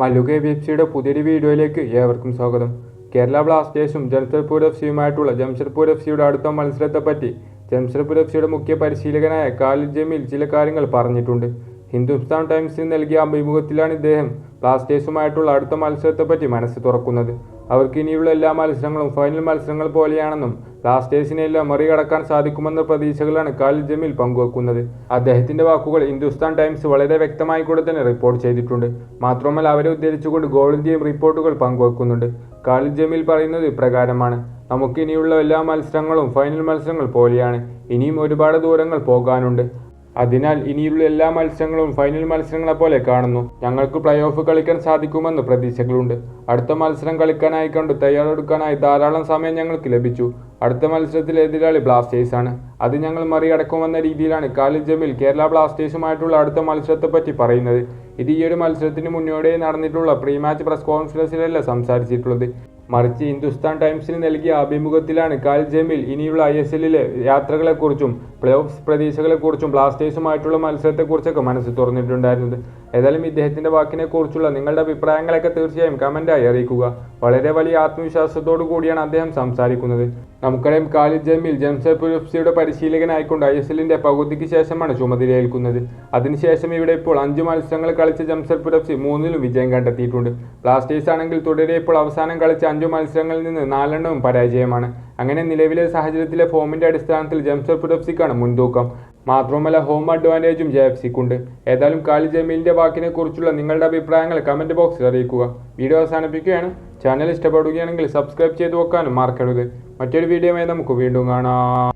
Mallu K B F സിയുടെ പുതിയൊരു വീഡിയോയിലേക്ക് ഏവർക്കും സ്വാഗതം. കേരള ബ്ലാസ്റ്റേഴ്സും ജംഷഡ്പൂർ എഫ് സിയുമായിട്ടുള്ള ജംഷഡ്പൂർ എഫ് സിയുടെ അടുത്ത മത്സരത്തെപ്പറ്റി ജംഷഡ്പൂർ എഫ് സിയുടെ മുഖ്യ പരിശീലകനായ കാലിൽ ജമീൽ ചില കാര്യങ്ങൾ പറഞ്ഞിട്ടുണ്ട്. ഹിന്ദുസ്ഥാൻ ടൈംസിന് നൽകിയ അഭിമുഖത്തിലാണ് ഇദ്ദേഹം ബ്ലാസ്റ്റേഴ്സുമായിട്ടുള്ള അടുത്ത മത്സരത്തെപ്പറ്റി മനസ്സ് തുറക്കുന്നത്. അവർക്ക് ഇനിയുള്ള എല്ലാ മത്സരങ്ങളും ഫൈനൽ മത്സരങ്ങൾ പോലെയാണെന്നും ബ്ലാസ്റ്റേഴ്സിനെ എല്ലാം മറികടക്കാൻ സാധിക്കുമെന്ന പ്രതീക്ഷകളാണ് ഖാലിദ് ജമീൽ പങ്കുവെക്കുന്നത്. അദ്ദേഹത്തിന്റെ വാക്കുകൾ ഹിന്ദുസ്ഥാൻ ടൈംസ് വളരെ വ്യക്തമായി കൂടെ തന്നെ റിപ്പോർട്ട് ചെയ്തിട്ടുണ്ട്. മാത്രമല്ല അവരെ ഉദ്ധരിച്ചുകൊണ്ട് ഇന്ത്യയും റിപ്പോർട്ടുകൾ പങ്കുവെക്കുന്നുണ്ട്. ഖാലിദ് ജമീൽ പറയുന്നത് ഇപ്രകാരമാണ്. നമുക്ക് ഇനിയുള്ള എല്ലാ മത്സരങ്ങളും ഫൈനൽ മത്സരങ്ങൾ പോലെയാണ്. ഇനിയും ഒരുപാട് ദൂരങ്ങൾ പോകാനുണ്ട്. അതിനാൽ ഇനിയുള്ള എല്ലാ മത്സരങ്ങളും ഫൈനൽ മത്സരങ്ങളെ പോലെ കാണുന്നു. ഞങ്ങൾക്ക് പ്ലേ ഓഫ് കളിക്കാൻ സാധിക്കുമെന്ന് പ്രതീക്ഷകളുണ്ട്. അടുത്ത മത്സരം കളിക്കാനായി കണ്ട് തയ്യാറെടുക്കാനായി ധാരാളം സമയം ഞങ്ങൾക്ക് ലഭിച്ചു. അടുത്ത മത്സരത്തിൽ എതിരാളി ബ്ലാസ്റ്റേഴ്സ് ആണ്. അത് ഞങ്ങൾ മറികടക്കുമെന്ന രീതിയിലാണ് കാലിൽ ജമ്മിൽ കേരള ബ്ലാസ്റ്റേഴ്സുമായിട്ടുള്ള അടുത്ത മത്സരത്തെപ്പറ്റി പറയുന്നത്. ഇത് ഈ ഒരു മത്സരത്തിന് മുന്നോടിയായി നടന്നിട്ടുള്ള പ്രീ മാച്ച് പ്രസ് കോൺഫറൻസിലല്ല സംസാരിച്ചിട്ടുള്ളത്. മറിച്ച് ഹിന്ദുസ്ഥാൻ ടൈംസിന് നൽകിയ അഭിമുഖത്തിലാണ് കാൽ ജമീൽ ഇനിയുള്ള ഐ എസ് എല്ലിലെ യാത്രകളെക്കുറിച്ചും പ്ലേ ഓഫ് പ്രതീക്ഷകളെക്കുറിച്ചും ബ്ലാസ്റ്റേഴ്സുമായിട്ടുള്ള മത്സരത്തെക്കുറിച്ചൊക്കെ മനസ്സ് തുറന്നിട്ടുണ്ടായിരുന്നത്. ഏതായാലും ഇദ്ദേഹത്തിന്റെ വാക്കിനെ കുറിച്ചുള്ള നിങ്ങളുടെ അഭിപ്രായങ്ങളൊക്കെ തീർച്ചയായും കമന്റായി അറിയിക്കുക. വളരെ വലിയ ആത്മവിശ്വാസത്തോടു കൂടിയാണ് അദ്ദേഹം സംസാരിക്കുന്നത്. നമുക്കറിയാം ഖാലിദ് ജമീൽ ജംഷഡ്പൂർ എഫ് പരിശീലകനായിക്കൊണ്ട് ഐ എസ് എല്ലിന്റെ പകുതിക്ക് ശേഷമാണ് ചുമതലയേൽക്കുന്നത്. അതിനുശേഷം ഇവിടെ ഇപ്പോൾ അഞ്ച് മത്സരങ്ങൾ കളിച്ച ജംഷഡ്പൂർ എഫ് സി മൂന്നിലും വിജയം കണ്ടെത്തിയിട്ടുണ്ട്. ബ്ലാസ്റ്റേഴ്സ് ആണെങ്കിൽ തുടരെ ഇപ്പോൾ അവസാനം കളിച്ച അഞ്ചു മത്സരങ്ങളിൽ നിന്ന് നാലെണ്ണവും പരാജയമാണ്. അങ്ങനെ നിലവിലെ സാഹചര്യത്തിലെ ഫോമിന്റെ അടിസ്ഥാനത്തിൽ ജംഷഡ്പൂർ എഫ് സിക്കാണ് മുൻതൂക്കം. മാത്രമല്ല ഹോം അഡ്വാന്റേജും ജെ എഫ് സിക്കുണ്ട് ഏതായാലും കാലി ജമീലിന്റെ വാക്കിനെ കുറിച്ചുള്ള നിങ്ങളുടെ അഭിപ്രായങ്ങൾ കമന്റ് ബോക്സിൽ അറിയിക്കുക. വീഡിയോ അവസാനിപ്പിക്കുകയാണ്. ചാനൽ ഇഷ്ടപ്പെടുകയാണെങ്കിൽ സബ്സ്ക്രൈബ് ചെയ്ത് വെക്കാനും മറക്കരുത്. മറ്റൊരു വീഡിയോയുമായി നമുക്ക് വീണ്ടും കാണാം.